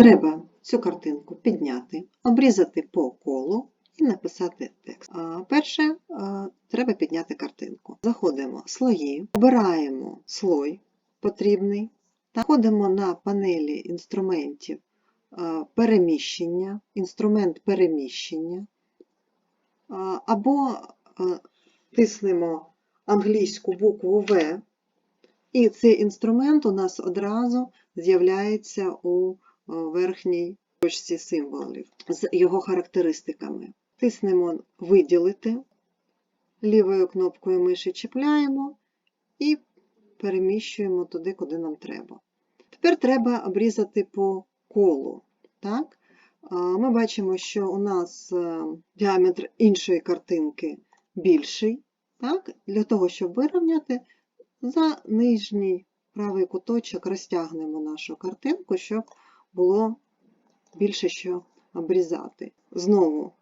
Треба цю картинку підняти, обрізати по колу і написати текст. Перше, треба підняти картинку. Заходимо в слої, обираємо слой потрібний, заходимо на панелі інструментів переміщення, інструмент переміщення, або тиснемо англійську букву В, і цей інструмент у нас одразу з'являється у верхній точці символів з його характеристиками. Тиснемо Виділити, лівою кнопкою миші чіпляємо і переміщуємо туди, куди нам треба. Тепер треба обрізати по колу. Так? Ми бачимо, що у нас е, діаметр іншої картинки більший. Так? Для того, щоб вирівняти, за нижній правий куточок розтягнемо нашу картинку, щоб було більше що обрізати. Знову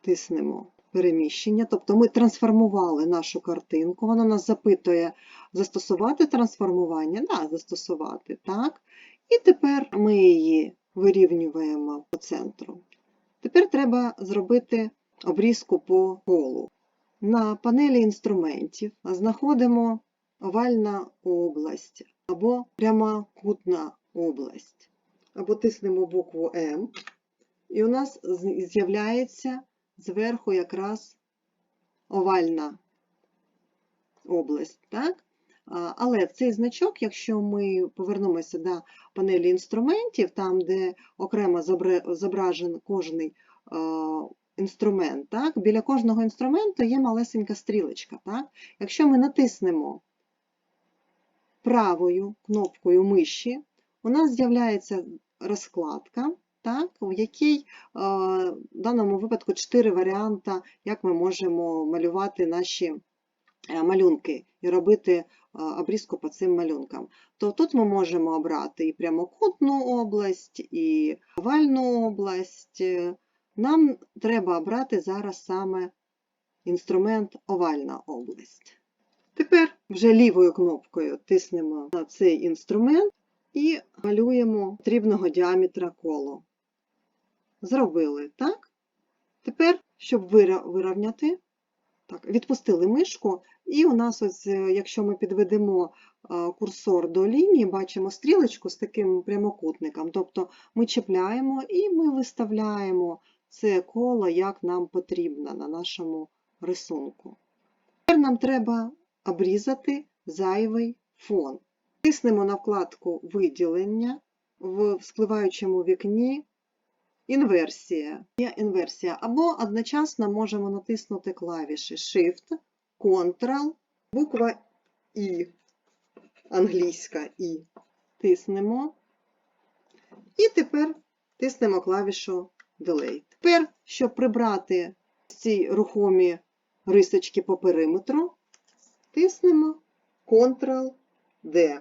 тиснемо переміщення, тобто ми трансформували нашу картинку, вона нас запитує застосувати трансформування, да, застосувати, так. І тепер ми її вирівнюємо по центру. Тепер треба зробити обрізку по колу. На панелі інструментів знаходимо овальна область або прямокутна область. Або тиснемо букву М, і у нас з'являється зверху якраз овальна область. Так? Але цей значок, якщо ми повернемося до панелі інструментів, там, де окремо зобра- зображений кожний інструмент, так? біля кожного інструменту є малесенька стрілочка. Так? Якщо ми натиснемо правою кнопкою миші, у нас з'являється розкладка, так, в якій е, в даному випадку чотири варіанти, як ми можемо малювати наші е, малюнки і робити е, обрізку по цим малюнкам. То тут ми можемо обрати і прямокутну область, і овальну область. Нам треба обрати зараз саме інструмент овальна область. Тепер вже лівою кнопкою тиснемо на цей інструмент і малюємо потрібного діаметра коло. Зробили, так? Тепер, щоб вирівняти, так, відпустили мишку, і у нас, ось, е, якщо ми підведемо е, курсор до лінії, бачимо стрілочку з таким прямокутником. Тобто ми чіпляємо і ми виставляємо це коло, як нам потрібно на нашому рисунку. Тепер нам треба обрізати зайвий фон. Тиснемо на вкладку Виділення в спливаючому вікні Інверсія. Є інверсія. Або одночасно можемо натиснути клавіші Shift, Ctrl, буква І, англійська І. Тиснемо. І тепер тиснемо клавішу Delete. Тепер, щоб прибрати ці рухомі рисочки по периметру, тиснемо Ctrl-D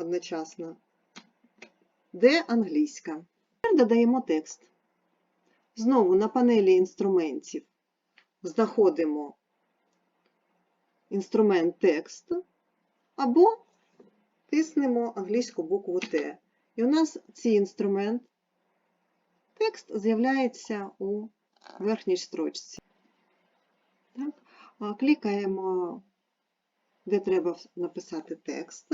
одночасно. D англійська. Тепер додаємо текст. Знову на панелі інструментів знаходимо інструмент текст або тиснемо англійську букву Т. І у нас цей інструмент текст з'являється у верхній строчці. Так. Клікаємо, де треба написати текст.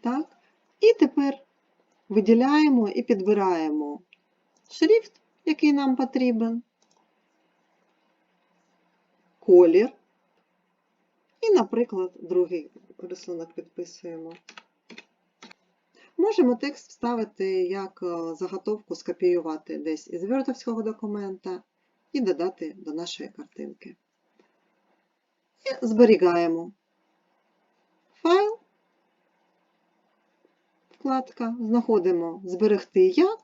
Так. І тепер виділяємо і підбираємо шрифт, який нам потрібен, колір. І, наприклад, другий рисунок підписуємо. Можемо текст вставити як е, заготовку, скопіювати десь із вертовського документа і додати до нашої картинки. І зберігаємо вкладка, знаходимо Зберегти як,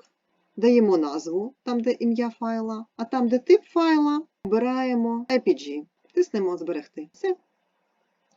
даємо назву там, де ім'я файла, а там, де тип файла, обираємо IPG, тиснемо Зберегти. Все.